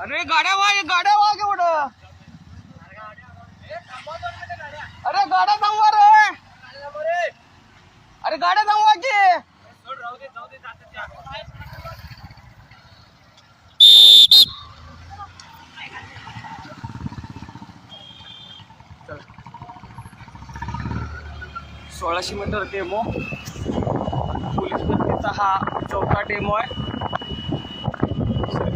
अरे गाड्या वाग गाड्या वाग एवढं. अरे गाड्या थांबवा रे. अरे गाड्या थांबवा की. सोळाशे मीटर डेमो पोलीस भरतीचा हा चौथा डेमो आहे.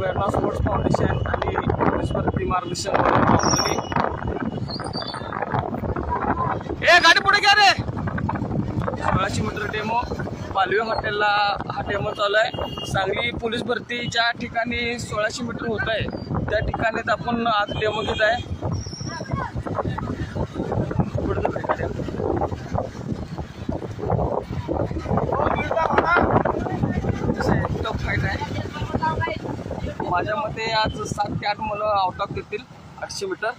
प्रेरणा स्पोर्ट्स फाउंडेशन आणि पोलीस भरती मार्गदर्शन ए गाडी पुढे घ्या रे. सोळाशे मीटर डेमो पालवी हॉटेलला हा डेमो चालू आहे. सांगली पोलीस भरती ज्या ठिकाणी सोळाशे मीटर होत आहे. त्या ठिकाणीच आपण आज डेमो घेत आहे. तो तसं फाईट आहे. माझ्या मते आज सात ते आठ मुलं आउट ऑफ देतील आठशे मीटर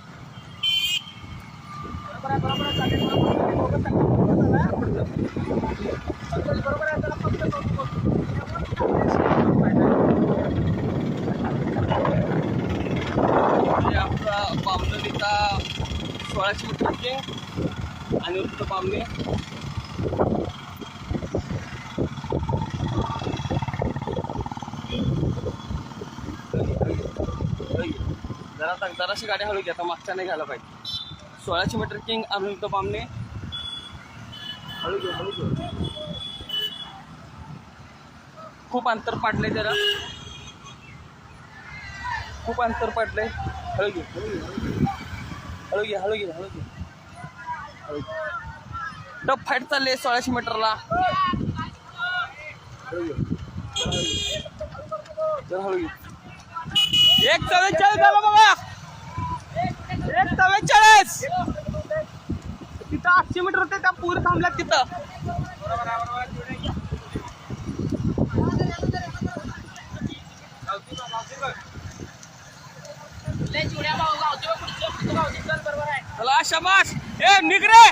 म्हणजे आपला बामणीचा सोळाशे मीटर आणि उत्तर बामणी. जरा तर जराशी गाडी हळू घ्या आता मागच्या नाही घ्यायला पाहिजे. सोळाशे मीटर किंग अनिरुद्ध बामणे. हळू घे हळू घे. खूप अंतर पाडलंय त्याला खूप अंतर पडलंय. हळू घे हळू घे हळू घे. हळू घे हळू घे टप फाईट चालली सोळाशे मीटरला. हळू घे. जरा हळू घे. एक चव्वेचाळीस झालं बाबा. एक चव्वेचाळीस तिथं आठशे मीटर होते त्या पूर थांबल्यात तिथं. चला शबाश ए निघ रे.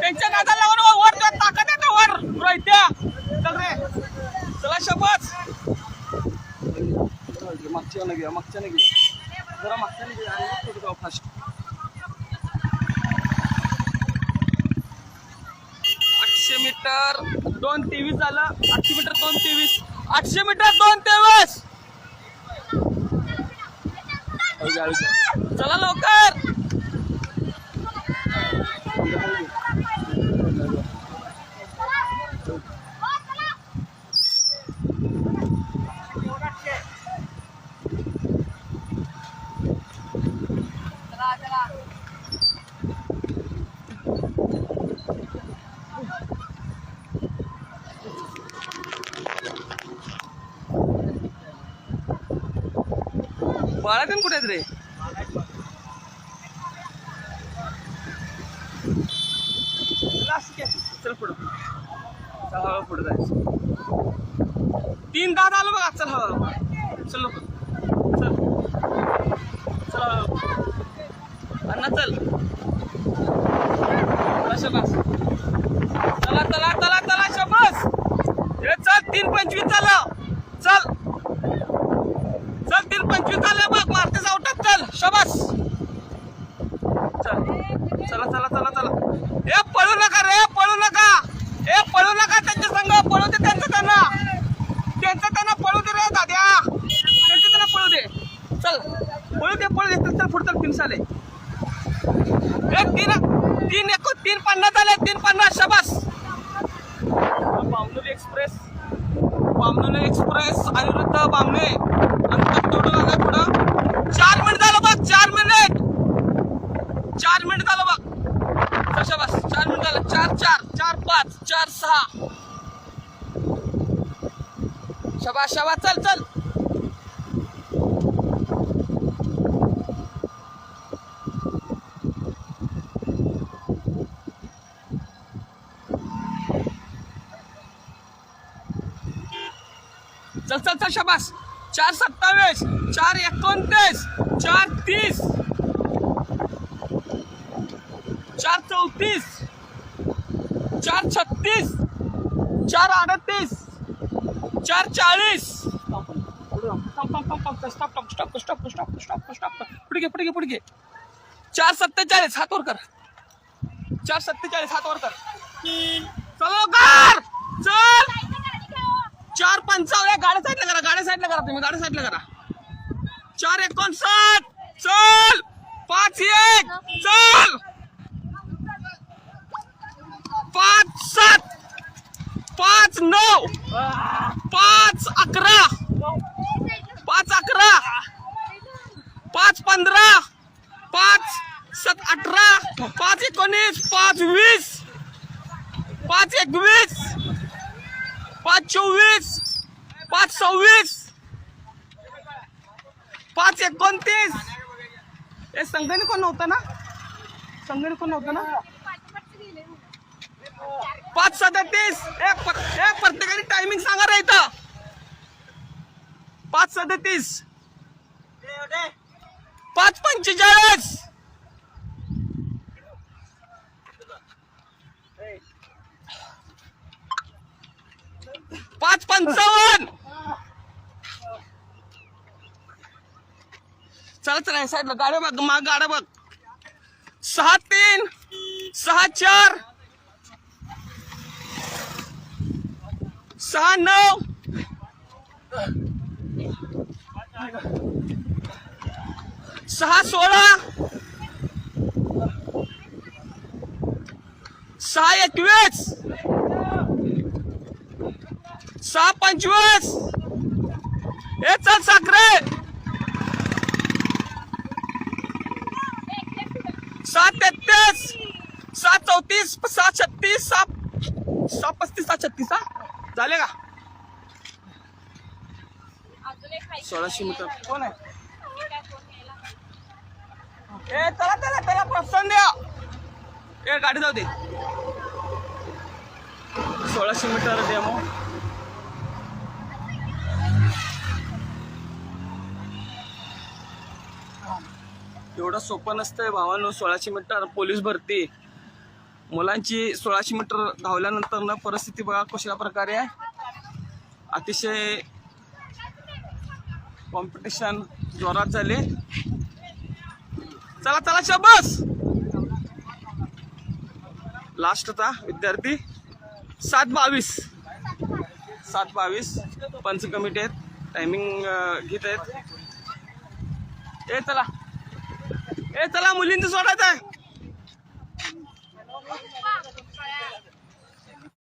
त्यांच्या नादाला लावून वर तुला ताकद आहे वर. राहत्या चल रे. चला शबाश मागच्या घ्या मागच्या घ्या जरा मागच्या घ्या आणि पुढे जाऊ फास्ट आठशे मीटर दोन तेवीस झालं. आठशे मीटर दोन तेवीस. आठशे मीटर दोन तेवीस. चला लवकर. बाळातून कुठे आहेत रे? चल पुढं. चल हळू पुढे जायचं. तीन दादा आलं बघा. चल हळू. चल लोक चल. चल हळू. अण्णा चल. चला शबास. चला चला चला चला शबास. हे चल तीन पंचवीस झालं बघ मार्केट आउटात चल शबास चल चला चला चला चला ए पळू नका रे पळू नका ए पळू नका त्यांच्या संग पळू दे त्यांचं त्यांना त्यांचं त्यांना द्या. दे त्यांना पळू दे. चल. पळू दे पळू दे. तर पुढचं तीन साले. तीन तीन एक तीन पन्नास आले तीन पन्नास शबास. बामनोली एक्सप्रेस. बामनोली एक्सप्रेस अनिरुद्ध बामणे. अंतर तेवढं लागा पुढं. चार मिनिट झालं बघ चार मिनिट. चार मिनिट झालं बघ. शबास. चार मिनिट झालं. चार चार चार पाच चार सहा. शबा शबा चल चल. चल चल चल शबास. चार सत्तावीस चार एकोणतीस चार तीस चार चौतीस चार छत्तीस चार अडतीस चार चाळीस पुढे पुढे पुढे चार सत्तेचाळीस हात वर कर. चार सत्तेचाळीस हात वर कर. चलो कर चल. चार पंचावन्न गाड्या साईडला करा गाड्या साईडला करा तुम्ही गाड्या साईडला करा. चार एकोणसाठ. चल. पाच एक. चल. पाच सात. पाच नऊ. पाच अकरा. पाच अकरा. पाच पंधरा. पाच सात अठरा. पाच एकोणीस. पाच वीस. पाच एकवीस. पाच चोवीस. पाच सव्वीस. पाच एकोणतीस. हे संघाने कोण नव्हतं ना? संघाने कोण नव्हतं ना? पाच सदतीस ए प्रत्येकाने टायमिंग सांगा रे इथं. पाच सदतीस पाच पंचेचाळीस. पाच पंचावन्न. चला चला साईडला गाड्या बघ माग गाड्या बघ. सहा तीन. सहा चार. सहा नऊ सहा सोळा सहा एकवीस सहा पंचवीस हे चल साखरे सात तेहतीस सात चौतीस सहा छत्तीस सात सहा पस्तीस सहा छत्तीस हा झाले का? सोळाशे मीटर. कोण आहे? ए चला चला त्याला प्रोत्साहन द्या. ए गाडी जाऊ दे. सोळाशे मीटर डेमो एवढं सोपं नसतंय भावानो सोळाशे मीटर पोलीस भरती. मुलांची सोळाशे मीटर धावल्यानंतर ना परिस्थिती बघा कशा प्रकारे आहे. अतिशय कॉम्पिटिशन जोरात झाले. चला चला शबस! लास्टचा विद्यार्थी सात बावीस. सात बावीस पंच कमिटी आहेत टायमिंग घेत आहेत. ए चला. ए चला मुलींचं सोडायचं आहे. 我怎么？怎么说话？